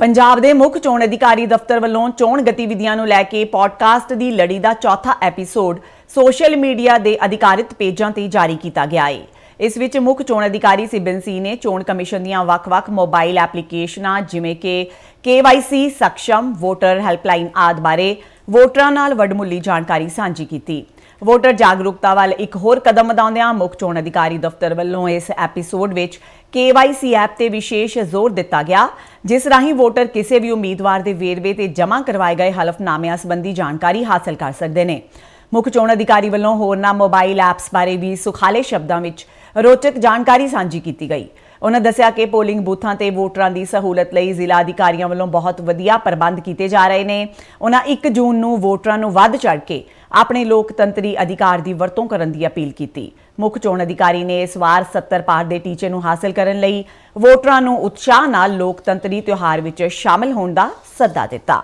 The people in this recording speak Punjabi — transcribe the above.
ਪੰਜਾਬ ਦੇ ਮੁੱਖ ਚੋਣ ਅਧਿਕਾਰੀ ਦਫ਼ਤਰ ਵੱਲੋਂ ਚੋਣ ਗਤੀਵਿਧੀਆਂ ਨੂੰ ਲੈ ਕੇ ਪੋਡਕਾਸਟ ਦੀ ਲੜੀ ਦਾ ਚੌਥਾ ਐਪੀਸੋਡ ਸੋਸ਼ਲ ਮੀਡੀਆ ਦੇ ਅਧਿਕਾਰਿਤ ਪੇਜਾਂ ਤੇ ਜਾਰੀ ਕੀਤਾ ਗਿਆ ਹੈ ਇਸ ਵਿੱਚ ਮੁੱਖ ਚੋਣ ਅਧਿਕਾਰੀ ਸਿਬਨ ਸੀ ਨੇ ਚੋਣ ਕਮਿਸ਼ਨ ਦੀਆਂ ਵੱਖ-ਵੱਖ ਮੋਬਾਈਲ ਐਪਲੀਕੇਸ਼ਨਾਂ, ਜਿਵੇਂ ਕਿ KYC ਸક્ષਮ ਵੋਟਰ ਹੈਲਪਲਾਈਨ ਆਦਿ ਬਾਰੇ ਵੋਟਰਾਂ ਨਾਲ ਵਡਮੁੱਲੀ ਜਾਣਕਾਰੀ ਸਾਂਝੀ ਕੀਤੀ। ਵੋਟਰ ਜਾਗਰੂਕਤਾ ਵੱਲ ਇੱਕ ਹੋਰ ਕਦਮ ਵਧਾਉਂਦਿਆਂ ਮੁੱਖ ਚੋਣ ਅਧਿਕਾਰੀ ਦਫ਼ਤਰ ਵੱਲੋਂ ਇਸ ਐਪੀਸੋਡ ਵਿੱਚ KYC ਐਪ ਤੇ ਵਿਸ਼ੇਸ਼ ਜ਼ੋਰ ਦਿੱਤਾ ਗਿਆ। ਜਿਸ ਰਾਹੀਂ ਵੋਟਰ ਕਿਸੇ ਵੀ ਉਮੀਦਵਾਰ ਦੇ ਵੇਰਵੇ ਤੇ ਜਮ੍ਹਾਂ ਕਰਵਾਏ ਗਏ ਹਲਫਨਾਮਿਆਂ ਸੰਬੰਧੀ ਜਾਣਕਾਰੀ ਹਾਸਲ ਕਰ ਸਕਦੇ ਨੇ। ਮੁੱਖ ਚੋਣ ਅਧਿਕਾਰੀ ਵੱਲੋਂ ਹੋਰਨਾਂ ਮੋਬਾਈਲ ਐਪਸ ਬਾਰੇ ਵੀ ਸੁਖਾਲੇ ਸ਼ਬਦਾਂ ਵਿੱਚ ਰੋਚਕ ਜਾਣਕਾਰੀ ਸਾਂਝੀ ਕੀਤੀ ਗਈ। ਉਹਨਾਂ ਦੱਸਿਆ ਕਿ ਪੋਲਿੰਗ ਬੂਥਾਂ ਤੇ ਵੋਟਰਾਂ ਦੀ ਸਹੂਲਤ ਲਈ ਜ਼ਿਲ੍ਹਾ ਅਧਿਕਾਰੀਆਂ ਵੱਲੋਂ ਬਹੁਤ ਵਧੀਆ ਪ੍ਰਬੰਧ ਕੀਤੇ ਜਾ ਰਹੇ ਨੇ। ਉਹਨਾਂ 1 ਜੂਨ ਨੂੰ ਵੋਟਰਾਂ ਨੂੰ ਵੱਧ ਚੜ੍ਹ ਕੇ ਆਪਣੇ ਲੋਕਤੰਤਰੀ ਅਧਿਕਾਰ ਦੀ ਵਰਤੋਂ ਕਰਨ ਦੀ ਅਪੀਲ ਕੀਤੀ। ਮੁੱਖ ਚੋਣ ਅਧਿਕਾਰੀ ਨੇ ਇਸ ਵਾਰ 70 ਪਾਰ ਦੇ ਟੀਚੇ ਨੂੰ ਹਾਸਲ ਕਰਨ ਲਈ ਵੋਟਰਾਂ ਨੂੰ ਉਤਸ਼ਾਹ ਨਾਲ ਲੋਕਤੰਤਰੀ ਤਿਉਹਾਰ ਵਿੱਚ ਸ਼ਾਮਲ ਹੋਣ ਦਾ ਸੱਦਾ ਦਿੱਤਾ।